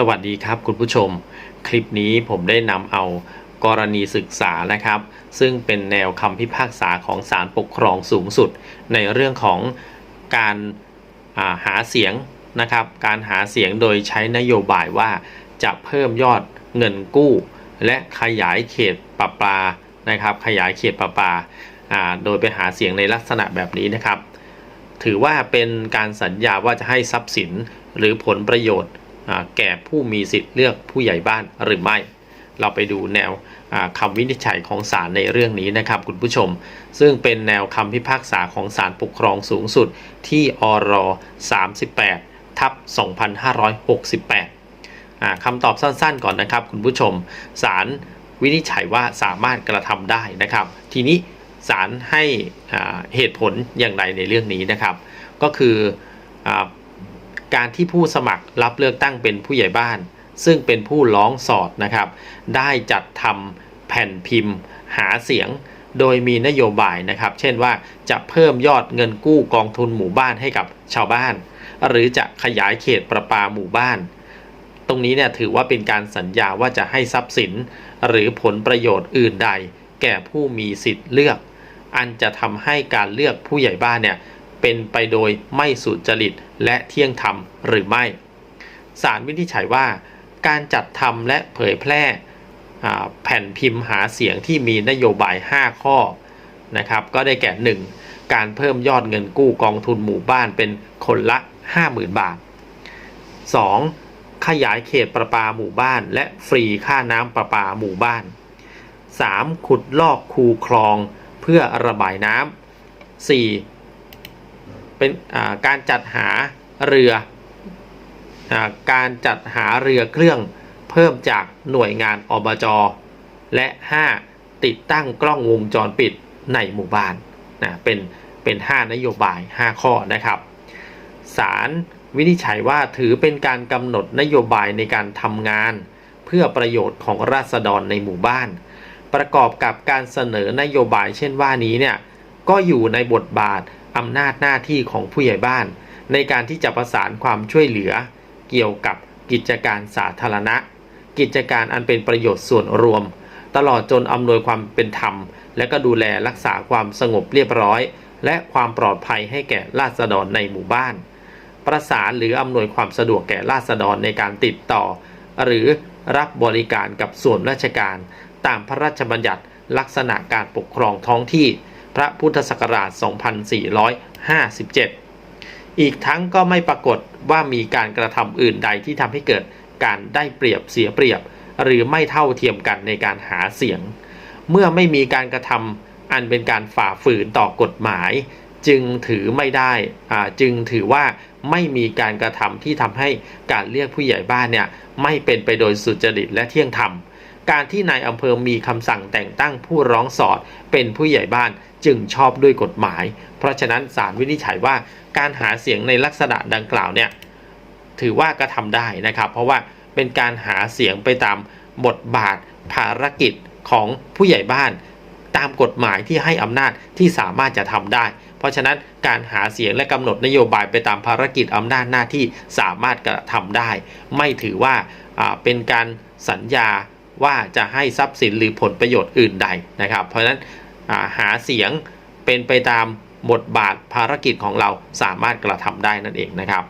สวัสดีครับคุณผู้ชม คลิปนี้ผมได้นำเอากรณีศึกษานะครับ ซึ่งเป็นแนวคำพิพากษาของศาลปกครองสูงสุด ในเรื่องของการาหาเสียงนะครับ การหาเสียงโดยใช้นโยบายว่าจะเพิ่มยอดเงินกู้ และขยายเขตประปานะครับ ขยายเขตประปาาโดยไปหาเสียงในลักษณะแบบนี้นะครับ ถือว่าเป็นการสัญญาว่าจะให้ทรัพย์สินหรือผลประโยชน์ แก่ผู้มีสิทธิ์เลือกผู้ใหญ่บ้านหรือไม่ เราไปดูแนวคำวินิจฉัยของศาลในเรื่องนี้นะครับคุณผู้ชม ซึ่งเป็นแนวคำพิพากษาของศาลปกครองสูงสุดที่อร38ทับ2568อ่าคำตอบสั้นๆก่อนนะครับคุณผู้ชมศาลวินิจฉัยว่าสามารถกระทำได้นะครับ ทีนี้ศาลให้เหตุผลอย่างไรในเรื่องนี้นะครับ ก็คืออ การที่ผู้สมัครรับเลือกตั้งเป็นผู้ใหญ่บ้าน ซึ่งเป็นผู้ร้องสอดนะครับ ได้จัดทำแผ่นพิมพ์ หาเสียง โดยมีนโยบายนะครับ เช่นว่าจะเพิ่มยอดเงินกู้กองทุนหมู่บ้านให้กับชาวบ้าน หรือจะขยายเขตประปาหมู่บ้าน ตรงนี้เนี่ยถือว่าเป็นการสัญญาว่าจะให้ทรัพย์สิน หรือผลประโยชน์อื่นใด แก่ผู้มีสิทธิ์เลือก อันจะทำให้การเลือกผู้ใหญ่บ้านเนี่ย เป็นไปโดยไม่สุจริตและเที่ยงธรรมหรือไม่ศาลวินิจฉัยว่า การจัดทำและเผยแพร่แผ่นพิมพ์หาเสียงที่มีนโยบาย 5 ข้อนะครับ ก็ได้แก่ 1. การเพิ่มยอดเงินกู้กองทุนหมู่บ้านเป็นคนละ 50,000 บาท 2. ขยายเขตประปาหมู่บ้าน และฟรีค่าน้ำประปาหมู่บ้าน 3. ขุดลอกคูคลองเพื่อระบายน้ำ 4. เป็นการจัดหาเรืออการจัดหาเรือเครื่องเพิ่มจากหน่วยงานอบจและ 5. ติดตั้งกล้องวงจรปิดในหมู่บ้านนะเป็นเป็น 5 นโยบาย 5 ข้อนะครับศาลวินิจฉัยว่าถือเป็นการกำหนดนโยบายในการทำงาน เพื่อประโยชน์ของราษฎรในหมู่บ้าน ประกอบกับการเสนอนโยบายเช่นว่านี้เนี่ยก็อยู่ในบทบาท อำนาจหน้าที่ของผู้ใหญ่บ้าน ในการที่จะประสานความช่วยเหลือ เกี่ยวกับกิจการสาธารณะ กิจการอันเป็นประโยชน์ส่วนรวม ตลอดจนอำนวยความเป็นธรรม และก็ดูแลรักษาความสงบเรียบร้อย และความปลอดภัยให้แก่ราษฎรในหมู่บ้าน ประสานหรืออำนวยความสะดวกแก่ราษฎรในการติดต่อ หรือรับบริการกับส่วนราชการ ตามพระราชบัญญัติลักษณะการปกครองท้องที่ พระพุทธศักราช 2457 อีกทั้งก็ไม่ปรากฏว่ามีการกระทำอื่นใดที่ทำให้เกิดการได้เปรียบเสียเปรียบ หรือไม่เท่าเทียมกันในการหาเสียง เมื่อไม่มีการกระทำอันเป็นการฝ่าฝืนต่อกฎหมาย จึงถือไม่ได้จึงถือว่าไม่มีการกระทำที่ทำให้การเรียกผู้ใหญ่บ้านเนี่ยไม่เป็นไปโดยสุจริตและเที่ยงธรรม การที่นายอำเภอมีคำสั่งแต่งตั้งผู้ร้องสอดเป็นผู้ใหญ่บ้าน จึงชอบด้วยกฎหมาย เพราะฉะนั้นศาลวินิจฉัยว่าการหาเสียงในลักษณะดังกล่าวเนี่ยถือว่ากระทำได้นะครับ เพราะว่าเป็นการหาเสียงไปตามบทบาทภารกิจของผู้ใหญ่บ้าน ตามกฎหมายที่ให้อำนาจที่สามารถจะทำได้ เพราะฉะนั้นการหาเสียงและกำหนดนโยบายไปตามภารกิจอำนาจหน้าที่สามารถกระทำได้ ไม่ถือว่าเป็นการสัญญาว่าจะให้ทรัพย์สินหรือผลประโยชน์อื่นใดนะครับ เพราะฉะนั้น หาเสียงเป็นไปตามบทบาทภารกิจของเราสามารถกระทำได้นั่นเองนะครับ